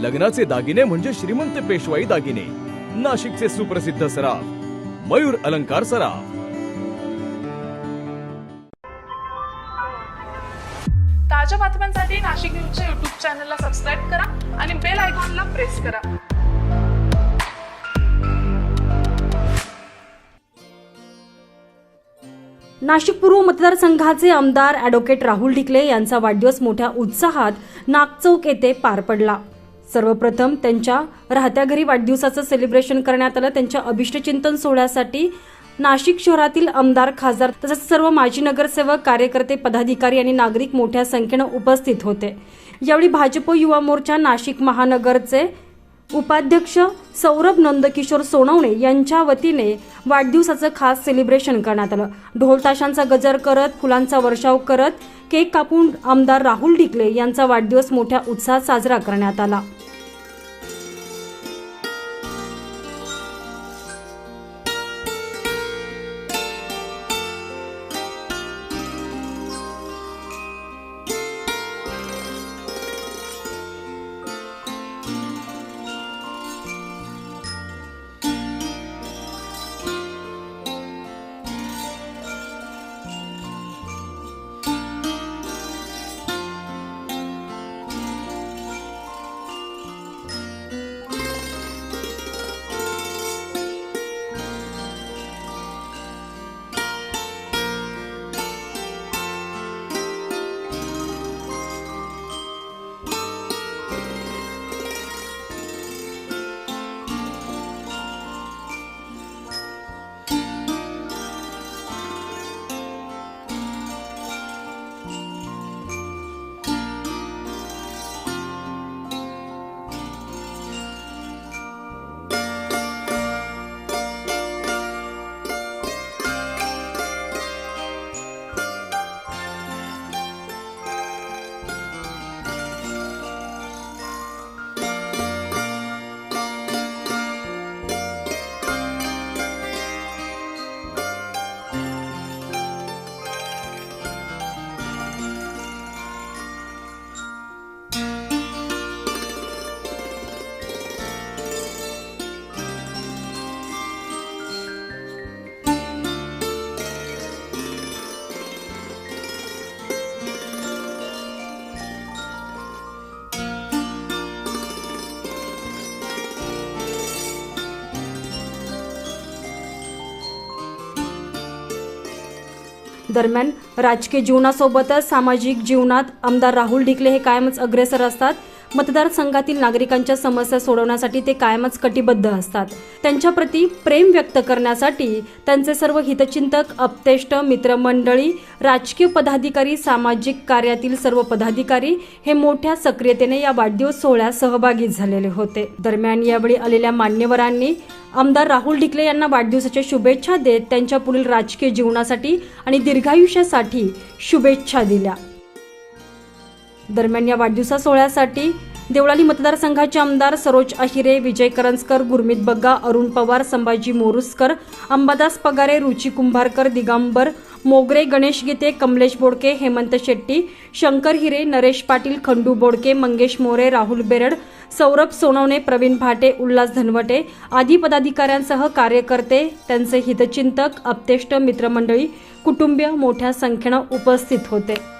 लग्नाचे दागिने म्हणजे श्रीमंत पेशवाई दागिने. नाशिकचे सुप्रसिद्ध सराफ मयूर अलंकार सराफ. ताज्या बातम्यांसाठी नाशिक न्यूजच्या युट्यूब चॅनलला सबस्क्राईब करा आणि बेल आयकॉनला प्रेस करा. नाशिक पूर्व मतदारसंघाचे आमदार ॲडव्होकेट राहुल ढिकले यांचा वाढदिवस मोठ्या उत्साहात नागचौक येथे पार पडला. सर्वप्रथम त्यांच्या राहत्या घरी वाढदिवसाचं सेलिब्रेशन करण्यात आलं. त्यांच्या अभिष्टचिंतन सोहळ्यासाठी नाशिक शहरातील आमदार खासदार तसंच सर्व माजी नगरसेवक कार्यकर्ते पदाधिकारी आणि नागरिक मोठ्या संख्येनं उपस्थित होते. यावेळी भाजप युवा मोर्चा नाशिक महानगरचे उपाध्यक्ष सौरभ नंदकिशोर सोनवणे यांच्या वतीने वाढदिवसाचं खास सेलिब्रेशन करण्यात आलं. ढोलताशांचा गजर करत फुलांचा वर्षाव करत केक कापून आमदार राहुल ढिकले यांचा वाढदिवस मोठ्या उत्साहात साजरा करण्यात आला. दरम्यान राजकीय जीवनासोबतच सामाजिक जीवनात आमदार राहुल ढिकले हे कायमच अग्रेसर असतात. मतदारसंघातील नागरिकांच्या समस्या सोडवण्यासाठी ते कायमच कटिबद्ध असतात. त्यांच्याप्रती प्रेम व्यक्त करण्यासाठी त्यांचे सर्व हितचिंतक अपतेष्ट मित्रमंडळी राजकीय पदाधिकारी सामाजिक कार्यातील सर्व पदाधिकारी हे मोठ्या सक्रियतेने या वाढदिवस सोहळ्यात सहभागी झालेले होते. दरम्यान यावेळी आलेल्या मान्यवरांनी आमदार राहुल ढिकले यांना वाढदिवसाच्या शुभेच्छा देत त्यांच्या पुढील राजकीय जीवनासाठी आणि दीर्घायुष्यासाठी शुभेच्छा दिल्या. दरम्यान या वाढदिवसा सोहळ्यासाठी देवळाली मतदारसंघाचे आमदार सरोज अहिरे विजय करंजकर गुरमीत बग्गा अरुण पवार संभाजी मोरुसकर अंबादास पगारे रुची कुंभारकर दिगंबर मोगरे गणेश गीते कमलेश बोडके हेमंत शेट्टी शंकर हिरे नरेश पाटील खंडू बोडके मंगेश मोरे राहुल बेरड सौरभ सोनवणे प्रवीण भाटे उल्हास धनवटे आदी पदाधिकाऱ्यांसह कार्यकर्ते त्यांचे हितचिंतक अप्तेष्ट मित्रमंडळी कुटुंबीय मोठ्या संख्येनं उपस्थित होते.